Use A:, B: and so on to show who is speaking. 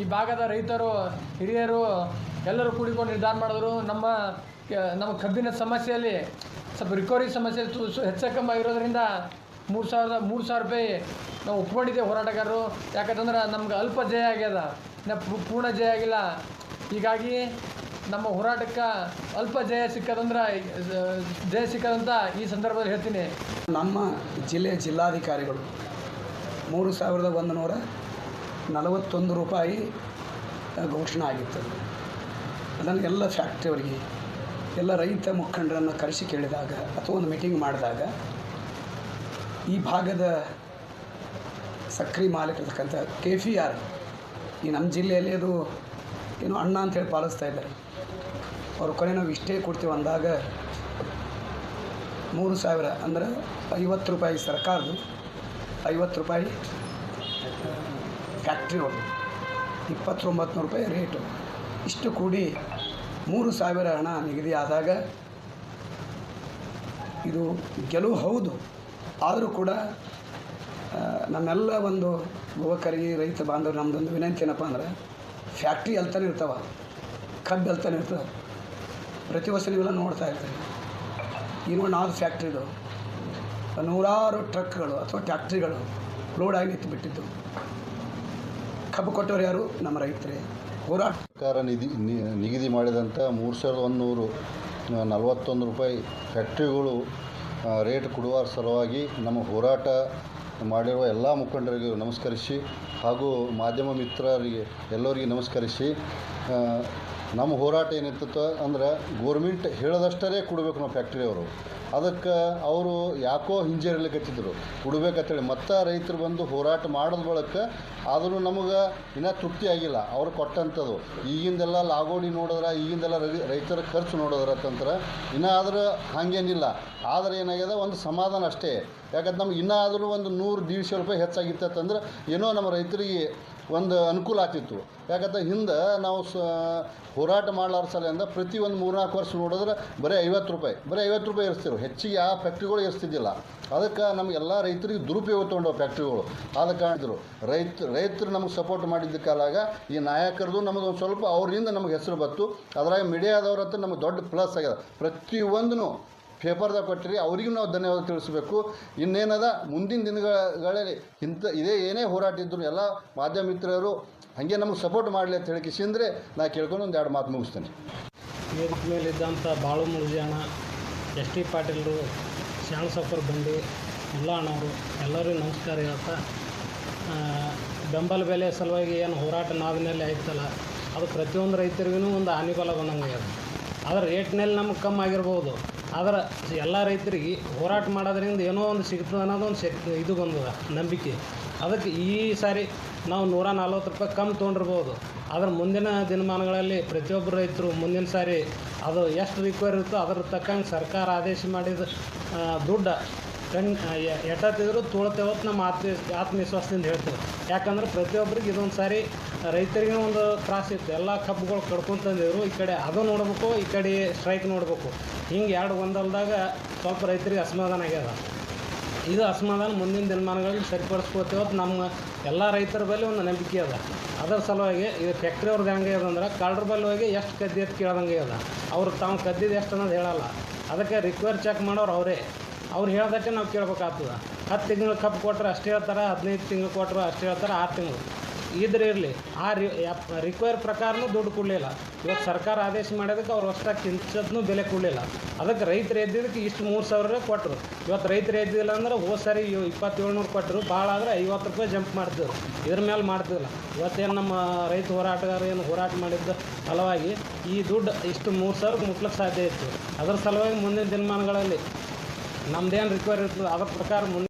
A: ಈ ಭಾಗದ ರೈತರು, ಹಿರಿಯರು ಎಲ್ಲರೂ ಕೂಡಿಕೊಂಡು ನಿರ್ಧಾರ ಮಾಡಿದ್ರು. ನಮ್ಮ ನಮ್ಮ ಕಬ್ಬಿನ ಸಮಸ್ಯೆಯಲ್ಲಿ, ಸ್ವಲ್ಪ ರಿಕವರಿ ಸಮಸ್ಯೆ ಹೆಚ್ಚು ಹೆಚ್ಚು ಆಗಿರೋದ್ರಿಂದ ಮೂರು ಸಾವಿರದ, ಮೂರು ಸಾವಿರ ರೂಪಾಯಿ ನಾವು ಒಪ್ಕೊಂಡಿದ್ದೇವೆ ಹೋರಾಟಗಾರರು. ಯಾಕಂತಂದ್ರೆ ನಮ್ಗೆ ಅಲ್ಪ ಜಯ ಆಗ್ಯದ. ಪೂರ್ಣ ಜಯ ಆಗಿಲ್ಲ. ಹೀಗಾಗಿ ನಮ್ಮ ಹೋರಾಟಕ್ಕೆ ಅಲ್ಪ ಜಯ ಸಿಕ್ಕದಂದ್ರೆ, ಜಯ ಸಿಕ್ಕದಂತ ಈ ಸಂದರ್ಭದಲ್ಲಿ ಹೇಳ್ತೀನಿ.
B: ನಮ್ಮ ಜಿಲ್ಲೆಯ ಜಿಲ್ಲಾಧಿಕಾರಿಗಳು ಮೂರು ಸಾವಿರದ ಒಂದು ನೂರ ನಲವತ್ತೊಂದು ರೂಪಾಯಿ ಘೋಷಣೆ ಆಗಿತ್ತು. ಅದನ್ನು ಎಲ್ಲ ಫ್ಯಾಕ್ಟ್ರಿಯವರಿಗೆ ಎಲ್ಲ ರೈತ ಮುಖಂಡರನ್ನು ಕರೆಸಿ ಕೇಳಿದಾಗ ಅಥವಾ ಒಂದು ಮೀಟಿಂಗ್ ಮಾಡಿದಾಗ ಈ ಭಾಗದ ಸಕ್ರಿ ಮಾಲೀಕರ್ತಕ್ಕಂಥ ಕೆ ಫಿ ಆರ್ ಈ ನಮ್ಮ ಜಿಲ್ಲೆಯಲ್ಲಿ ಅದು ಏನು ಅಣ್ಣ ಅಂತೇಳಿ ಪಾಲಿಸ್ತಾ ಇದ್ದಾರೆ. ಅವ್ರ ಕೊನೆ ನಾವು ಇಷ್ಟೇ ಕೊಡ್ತೀವಿ ಅಂದಾಗ ಮೂರು ಸಾವಿರ ಅಂದರೆ ಐವತ್ತು ರೂಪಾಯಿ ಸರ್ಕಾರದ್ದು, ಐವತ್ತು ರೂಪಾಯಿ ಫ್ಯಾಕ್ಟ್ರಿ ಅವರು ಇಪ್ಪತ್ತೊಂಬತ್ತು ನೂರು ರೂಪಾಯಿ ರೇಟು. ಇಷ್ಟು ಕೂಡಿ ಮೂರು ಸಾವಿರ ಹಣ ನಿಗದಿ ಆದಾಗ ಇದು ಗೆಲುವು ಹೌದು. ಆದರೂ ಕೂಡ ನಮ್ಮೆಲ್ಲ ಒಂದು ಯುವಕರಿಗೆ, ರೈತ ಬಾಂಧವರು ನಮ್ಮದೊಂದು ವಿನಂತಿ ಏನಪ್ಪ ಅಂದ್ರೆ, ಫ್ಯಾಕ್ಟ್ರಿ ಎಲ್ತಾನೆ ಇರ್ತಾವ, ಕಬ್ಬು ಎಲ್ತಾನೆ ಇರ್ತವೆ. ಪ್ರತಿ ವರ್ಷ ನೀವೆಲ್ಲ ನೋಡ್ತಾ ಇರ್ತೀವಿ ಇನ್ನೊಂದು ನಾಲ್ಕು ಫ್ಯಾಕ್ಟ್ರಿದು ನೂರಾರು ಟ್ರಕ್ಗಳು ಅಥವಾ ಟ್ಯಾಕ್ಟ್ರಿಗಳು ಲೋಡಾಗಿ ನಿಂತು ಬಿಟ್ಟಿದ್ದು ಕಬ್ಬು ಕೊಟ್ಟವ್ರು ಯಾರು? ನಮ್ಮ ರೈತರೇ. ಹೋರಾಟ.
C: ಸರ್ಕಾರ ನಿಧಿ ನಿಗದಿ ಮಾಡಿದಂಥ ಮೂರು ಸಾವಿರದ ಒಂದುನೂರು ನಲವತ್ತೊಂದು ರೂಪಾಯಿ ಫ್ಯಾಕ್ಟ್ರಿಗಳು ರೇಟ್ ಕೊಡುವ ಸಲುವಾಗಿ ನಮ್ಮ ಹೋರಾಟ ಮಾಡಿರುವ ಎಲ್ಲ ಮುಖಂಡರಿಗೂ ನಮಸ್ಕರಿಸಿ ಹಾಗೂ ಮಾಧ್ಯಮ ಮಿತ್ರರಿಗೆ ಎಲ್ಲರಿಗೆ ನಮಸ್ಕರಿಸಿ ನಮ್ಮ ಹೋರಾಟ ಏನಿರ್ತದೋ ಅಂದ್ರೆ ಗೋರ್ಮೆಂಟ್ ಹೇಳದಷ್ಟರೇ ಕೊಡಬೇಕು ನಾವು ಫ್ಯಾಕ್ಟ್ರಿಯವರು. ಅದಕ್ಕೆ ಅವರು ಯಾಕೋ ಹಿಂಜರಿಲಿಕ್ಕತ್ತಿದ್ರು ಕೊಡ್ಬೇಕಂತೇಳಿ ಮತ್ತೆ ರೈತರು ಬಂದು ಹೋರಾಟ ಮಾಡಿದ ಬಳಿಕ ಆದರೂ ನಮಗೆ ಇನ್ನೂ ತೃಪ್ತಿ ಆಗಿಲ್ಲ. ಅವ್ರು ಕೊಟ್ಟಂಥದ್ದು. ಈಗಿಂದೆಲ್ಲ ಲಾಗೋಡಿ ನೋಡಿದ್ರೆ, ಈಗಿಂದೆಲ್ಲ ರೈತರ ಖರ್ಚು ನೋಡಿದ್ರೆ ಅಂತಂದ್ರೆ ಇನ್ನೂ ಆದ್ರೆ ಹಾಗೇನಿಲ್ಲ. ಆದರೆ ಏನಾಗ್ಯದ? ಒಂದು ಸಮಾಧಾನ ಅಷ್ಟೇ. ಯಾಕಂದ್ರೆ ನಮ್ಗೆ ಇನ್ನೂ ಆದರೂ ಒಂದು ನೂರು, ದೀಡ್ಶೆ ರೂಪಾಯಿ ಹೆಚ್ಚಾಗಿತ್ತಂದ್ರೆ ಏನೋ ನಮ್ಮ ರೈತರಿಗೆ ಒಂದು ಅನುಕೂಲ ಆಗ್ತಿತ್ತು. ಯಾಕಂದ್ರೆ ಹಿಂದೆ ನಾವು ಸ, ಹೋರಾಟ ಮಾಡ್ಲಾರ ಸಲಿಂದ ಪ್ರತಿ ಒಂದು ಮೂರ್ನಾಲ್ಕು ವರ್ಷ ನೋಡಿದ್ರೆ ಬರೀ ಐವತ್ತು ರೂಪಾಯಿ, ಬರೀ ಐವತ್ತು ರೂಪಾಯಿ ಇರಿಸ್ತಿರು. ಹೆಚ್ಚಿಗೆ ಆ ಫ್ಯಾಕ್ಟ್ರಿಗಳು ಎಷ್ಟಿದ್ದಿಲ್ಲ ಅದಕ್ಕೆ ನಮಗೆಲ್ಲ ರೈತರಿಗೆ ದುರುಪಯೋಗ ತೊಗೊಂಡವು ಫ್ಯಾಕ್ಟ್ರಿಗಳು. ಆದ ಕಾಣಿದ್ರು ರೈತ, ರೈತರು ನಮಗೆ ಸಪೋರ್ಟ್ ಮಾಡಿದ್ದ ಕಾಲಾಗ ಈ ನಾಯಕರದು ನಮ್ಮದು ಒಂದು ಸ್ವಲ್ಪ ಅವರಿಂದ ನಮಗೆ ಹೆಸರು ಬತ್ತು ಅದ್ರಾಗ ಮೀಡಿಯಾದವ್ರ ಹತ್ರ ನಮಗೆ ದೊಡ್ಡ ಪ್ಲಸ್ ಆಗ್ಯದ. ಪ್ರತಿಯೊಂದೂ ಪೇಪರ್ದಾಗ ಕೊಟ್ಟಿರಿ, ಅವರಿಗೂ ನಾವು ಧನ್ಯವಾದ ತಿಳಿಸ್ಬೇಕು. ಇನ್ನೇನದ, ಮುಂದಿನ ದಿನಗಳಲ್ಲಿ ಇಂಥ ಇದೇ ಏನೇ ಹೋರಾಟ ಇದ್ದರು ಎಲ್ಲ ಮಾಧ್ಯಮ ಮಿತ್ರರು ಹಾಗೆ ನಮಗೆ ಸಪೋರ್ಟ್ ಮಾಡಲಿ ಅಂತ ಹೇಳಿ ಕಿಸಿಂದ್ರೆ ನಾ ಕೇಳ್ಕೊಂಡು ಒಂದು ಎರಡು ಮಾತು ಮುಗಿಸ್ತೇನೆ.
D: ವೇದಿಕೆ ಮೇಲಿದ್ದಂಥ ಬಾಳು ಮುಳುಜಾಣ ಎಸ್ ಟಿ ಪಾಟೀಲರು ಶ್ಯಾಮ್ ಸಫರ್ ಬಂಡಿ ಎಲ್ಲ ಅಣ್ಣವರು ಎಲ್ಲರಿಗೂ ನಮಸ್ಕಾರ ಹೇಳ್ತಾ ಬೆಂಬಲ ಬೆಲೆ ಸಲುವಾಗಿ ಏನು ಹೋರಾಟ ನಾವಿನಲ್ಲಿ ಆಯ್ತಲ್ಲ, ಅದು ಪ್ರತಿಯೊಂದು ರೈತರಿಗೂ ಒಂದು ಹಾನಿಫಲ ಬಂದಂಗೆ ಆಗ್ಯದ ಆದ್ರೆ ರೇಟ್ನಲ್ಲಿ ನಮಗೆ ಕಮ್ಮಿ ಆಗಿರ್ಬೋದು. ಆದ್ರೆ ಎಲ್ಲ ರೈತರಿಗೆ ಹೋರಾಟ ಮಾಡೋದ್ರಿಂದ ಏನೋ ಒಂದು ಸಿಗ್ತದೆ ಅನ್ನೋದು ಒಂದು ಶಕ್ತಿ, ಇದು ಬಂದದ, ನಂಬಿಕೆ. ಅದಕ್ಕೆ ಈ ಸಾರಿ ನಾವು ನೂರ ನಲ್ವತ್ತು ರೂಪಾಯಿ ಕಮ್ಮಿ ತೊಗೊಂಡಿರ್ಬೋದು. ಆದ್ರೆ ಮುಂದಿನ ದಿನಮಾನಗಳಲ್ಲಿ ಪ್ರತಿಯೊಬ್ಬರು ರೈತರು ಮುಂದಿನ ಸಾರಿ ಅದು ಎಷ್ಟು ರಿಕ್ವೈರ್ ಇರುತ್ತೋ ಅದ್ರ ತಕ್ಕಂಗೆ ಸರ್ಕಾರ ಆದೇಶ ಮಾಡಿದ ದುಡ್ಡು ಕಣ್ ಎಟ್ಟತ್ತಿದ್ರು ತೋಳ್ತೇವತ್ತು ನಮ್ಮ ಆತ್ಮ, ಆತ್ಮವಿಶ್ವಾಸದಿಂದ ಹೇಳ್ತೇವೆ ಯಾಕಂದ್ರೆ ಪ್ರತಿಯೊಬ್ಬರಿಗೆ ಇದೊಂದು ಸಾರಿ ರೈತರಿಗೆ ಒಂದು ತ್ರಾಸ ಇತ್ತು. ಎಲ್ಲ ಕಬ್ಬುಗಳು ಕಡ್ಕೊಂತಂದಿದ್ರು ಈ ಕಡೆ ಅದು ನೋಡ್ಬೇಕು, ಈ ಕಡೆ ಸ್ಟ್ರೈಕ್ ನೋಡ್ಬೇಕು. ಹಿಂಗೆ ಎರಡು ಒಂದಲ್ದಾಗ ಸ್ವಲ್ಪ ರೈತರಿಗೆ ಅಸಮಾಧಾನ ಆಗ್ಯದ. ಇದು ಅಸಮಾಧಾನ ಮುಂದಿನ ದಿನಮಾನಗಳಲ್ಲಿ ಸರಿಪಡಿಸ್ಕೋತೇವತ್ತು ನಮ್ಮ ಎಲ್ಲ ರೈತರ ಬಳಿ ಒಂದು ನಂಬಿಕೆ ಅದ. ಅದರ ಸಲುವಾಗಿ ಇದು ಫ್ಯಾಕ್ಟ್ರಿ ಅವ್ರದ್ದು ಹೆಂಗೆ ಅದಂದ್ರೆ ಕಳ್ಳರ ಬಲ್ಲಿ ಹೋಗಿ ಎಷ್ಟು ಕದ್ದಿ ಅಂತ ಕೇಳ್ದಂಗೆ ಅದ ಅವ್ರು ತಾವು ಕದ್ದಿದ್ದು ಎಷ್ಟು ಅನ್ನೋದು ಹೇಳಲ್ಲ. ಅದಕ್ಕೆ ರಿಕ್ವೈರ್ ಚೆಕ್ ಮಾಡೋರು ಅವರೇ. ಅವ್ರು ಹೇಳ್ದಕ್ಕೆ ನಾವು ಕೇಳ್ಬೇಕಾಗ್ತದೆ. ಹತ್ತು ತಿಂಗಳು ಕಪ್ ಕೊಟ್ರೆ ಅಷ್ಟು ಹೇಳ್ತಾರೆ, ಹದಿನೈದು ತಿಂಗಳು ಕೊಟ್ಟರು ಅಷ್ಟು ಹೇಳ್ತಾರೆ, ಆರು ತಿಂಗಳು. ಇದ್ರೆ ಇರಲಿ. ಆ ರಿ ರಿಕ್ವೈರ್ ಪ್ರಕಾರನೂ ದುಡ್ಡು ಕೊಡಲಿಲ್ಲ. ಇವತ್ತು ಸರ್ಕಾರ ಆದೇಶ ಮಾಡೋದಕ್ಕೆ ಅವ್ರು ಅಷ್ಟಾಗಿ ಕಿಂಚದ್ನು ಬೆಲೆ ಕೊಡಲಿಲ್ಲ. ಅದಕ್ಕೆ ರೈತರು ಎದ್ದಿದ್ದಕ್ಕೆ ಇಷ್ಟು ಮೂರು ಸಾವಿರ ಕೊಟ್ಟರು ಇವತ್ತು ರೈತರು ಎದ್ದಿಲ್ಲ ಅಂದ್ರೆ ಹೋದ ಸರಿ ಇಪ್ಪತ್ತೇಳ್ನೂರು ಕೊಟ್ಟರು ಭಾಳ ಆದರೆ ಐವತ್ತು ರೂಪಾಯಿ ಜಂಪ್ ಮಾಡ್ತಿದ್ರು. ಇದ್ರ ಮೇಲೆ ಮಾಡ್ತಿಲ್ಲ ಇವತ್ತೇನು ನಮ್ಮ ರೈತ ಹೋರಾಟಗಾರ ಏನು ಹೋರಾಟ ಮಾಡಿದ್ದ ಫಲವಾಗಿ ಈ ದುಡ್ಡು ಇಷ್ಟು ಮೂರು ಸಾವಿರಕ್ಕೆ ಮುಟ್ಲಿಕ್ಕೆ ಸಾಧ್ಯ ಇತ್ತು. ಅದರ ಸಲುವಾಗಿ ಮುಂದಿನ ದಿನಮಾನಗಳಲ್ಲಿ ನಮ್ದೇನು ರಿಕ್ವೈರ್ ಇರ್ತದೆ ಅದ್ರ ಪ್ರಕಾರ ಮುಂದೆ